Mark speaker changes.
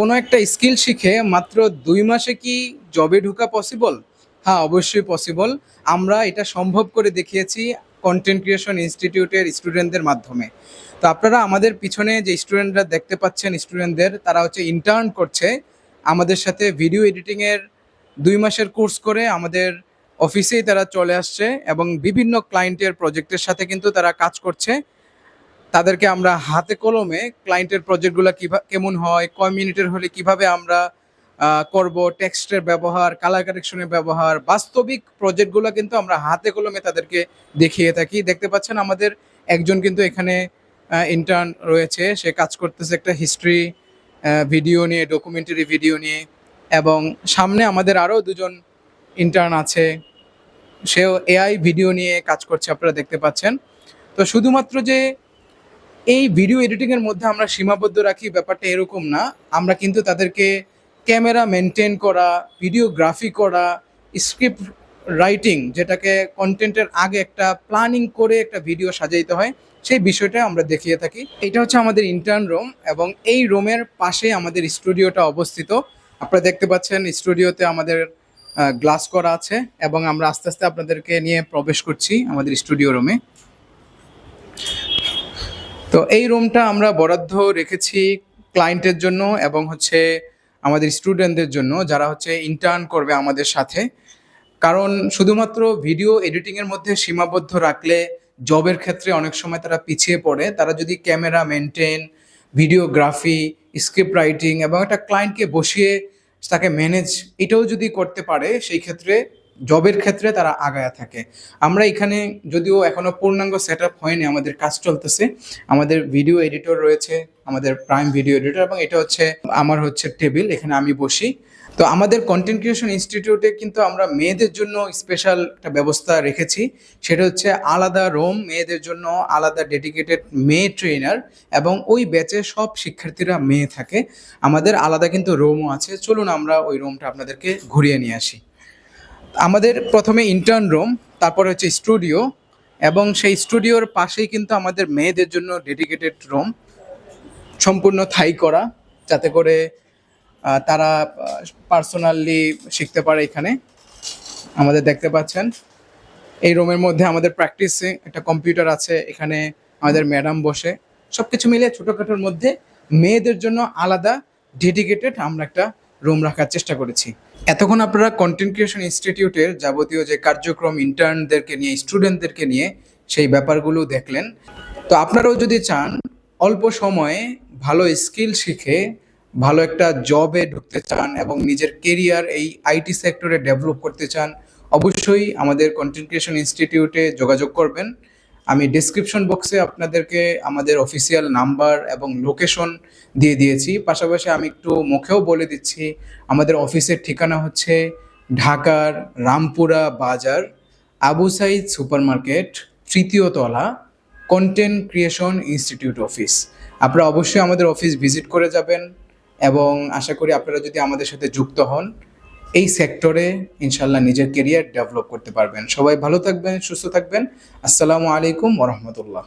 Speaker 1: কোনো একটা স্কিল শিখে মাত্র দুই মাসে কি জবে ঢোকা পসিবল হ্যাঁ অবশ্যই পসিবল আমরা এটা সম্ভব করে দেখিয়েছি কন্টেন্ট ক্রিয়েশন ইনস্টিটিউটের স্টুডেন্টদের মাধ্যমে। তো আপনারা আমাদের পিছনে যে স্টুডেন্টরা দেখতে পাচ্ছেন স্টুডেন্টদের তারা হচ্ছে ইন্টার্ন করছে। আমাদের সাথে ভিডিও এডিটিংয়ের দুই মাসের কোর্স করে আমাদের অফিসেই তারা চলে আসছে এবং বিভিন্ন ক্লায়েন্টের প্রজেক্টের সাথে কিন্তু তারা কাজ করছে। তাদেরকে আমরা হাতে কলমে ক্লায়েন্টের প্রজেক্টগুলো কীভাবে কেমন হয়, কয় মিনিটের হলে কীভাবে আমরা করব টেক্সটের ব্যবহার কালার কারেকশনের ব্যবহার, বাস্তবিক প্রজেক্টগুলো কিন্তু আমরা হাতে কলমে তাদেরকে দেখিয়ে থাকি। দেখতে পাচ্ছেন আমাদের একজন কিন্তু এখানে ইন্টার্ন রয়েছে। সে কাজ করতেছে একটা হিস্ট্রি ভিডিও নিয়ে ডকুমেন্টারি ভিডিও নিয়ে এবং সামনে আমাদের আরও দুজন ইন্টার্ন আছে। সেও এআই ভিডিও নিয়ে কাজ করছে, আপনারা দেখতে পাচ্ছেন। তো শুধুমাত্র যে এই ভিডিও এডিটিংয়ের মধ্যে আমরা সীমাবদ্ধ রাখি, ব্যাপারটা এরকম না। আমরা কিন্তু তাদেরকে ক্যামেরা মেনটেন করা ভিডিওগ্রাফি করা স্ক্রিপ্ট রাইটিং যেটাকে কন্টেন্টের আগে একটা প্ল্যানিং করে একটা ভিডিও সাজাইতে হয়, সেই বিষয়টা আমরা দেখিয়ে থাকি। এটা হচ্ছে আমাদের ইন্টার্ন রুম এবং এই রুমের পাশে আমাদের স্টুডিওটা অবস্থিত। আপনারা দেখতে পাচ্ছেন স্টুডিওতে আমাদের গ্লাস করা আছে এবং আমরা আস্তে আস্তে আপনাদেরকে নিয়ে প্রবেশ করছি আমাদের স্টুডিও রুমে তো এই রুমটা আমরা বরাদ্দ রেখেছি ক্লায়েন্টের জন্য এবং হচ্ছে আমাদের স্টুডেন্টদের জন্য, যারা হচ্ছে ইন্টার্ন করবে আমাদের সাথে। কারণ শুধুমাত্র ভিডিও এডিটিংয়ের মধ্যে সীমাবদ্ধ রাখলে জবের ক্ষেত্রে অনেক সময় তারা পিছিয়ে পড়ে। তারা যদি camera maintain videography script writing এবং একটা ক্লায়েন্টকে বসিয়ে তাকে ম্যানেজ এটাও যদি করতে পারে, সেই ক্ষেত্রে জবের ক্ষেত্রে তারা আগায়া থাকে। আমরা এখানে যদিও এখনও পূর্ণাঙ্গ সেট আপ হয়নি, আমাদের কাজ চলতেছে। আমাদের ভিডিও এডিটর রয়েছে, আমাদের প্রাইম ভিডিও এডিটর এবং এটা হচ্ছে, আমার হচ্ছে টেবিল এখানে আমি বসি। তো আমাদের কন্টেন্ট ক্রিয়েশন ইনস্টিটিউটে কিন্তু আমরা মেয়েদের জন্য স্পেশাল একটা ব্যবস্থা রেখেছি। সেটা হচ্ছে আলাদা রোম মেয়েদের জন্য আলাদা ডেডিকেটেড মেয়ে ট্রেনার এবং ওই ব্যাচে সব শিক্ষার্থীরা মেয়ে থাকে। আমাদের আলাদা কিন্তু রোমও আছে। চলুন আমরা ওই রুমটা আপনাদেরকে ঘুরিয়ে নিয়ে আসি। আমাদের প্রথমে ইন্টার্ন রুম তারপরে হচ্ছে স্টুডিও এবং সেই স্টুডিওর পাশেই কিন্তু আমাদের মেয়েদের জন্য ডেডিকেটেড রুম সম্পূর্ণ থাই করা যাতে করে তারা পার্সোনালি শিখতে পারে এখানে। আমাদের দেখতে পাচ্ছেন, এই রুমের মধ্যে আমাদের প্র্যাকটিসে একটা কম্পিউটার আছে, এখানে আমাদের ম্যাডাম বসে। সব কিছু মিলে ছোটোখাটোর মধ্যে মেয়েদের জন্য আলাদা ডেডিকেটেড আমরা একটা রুম রাখার চেষ্টা করেছি। এতক্ষণ আপনারা কন্টেন্ট ক্রিয়েশন ইনস্টিটিউটের যাবতীয় যে কার্যক্রম ইন্টার্নদেরকে নিয়ে স্টুডেন্টদেরকে নিয়ে সেই ব্যাপারগুলো দেখলেন। তো আপনারাও যদি চান, অল্প সময়ে ভালো স্কিল শিখে ভালো একটা জবে ঢুকতে চান এবং নিজের কেরিয়ার এই আইটি সেক্টরে ডেভেলপ করতে চান, অবশ্যই আমাদের কন্টেন্ট ক্রিয়েশন ইনস্টিটিউটে যোগাযোগ করবেন। আমি ডিসক্রিপশন বক্সে আপনাদেরকে আমাদের অফিসিয়াল নাম্বার এবং লোকেশন দিয়ে দিয়েছি। পাশাপাশি আমি একটু মুখেও বলে দিচ্ছি, আমাদের অফিসের ঠিকানা হচ্ছে ঢাকার রামপুরা বাজার, আবু সাইদ সুপার মার্কেট তৃতীয় তলা কন্টেন্ট ক্রিয়েশন ইনস্টিটিউট অফিস আপনারা অবশ্যই আমাদের অফিস ভিজিট করে যাবেন এবং আশা করি আপনারা যদি আমাদের সাথে যুক্ত হন এই সেক্টরে ইনশাল্লাহ নিজের কেরিয়ার ডেভেলপ করতে পারবেন। সবাই ভালো থাকবেন, সুস্থ থাকবেন। আসসালামু আলাইকুম ওরহমতুল্লাহ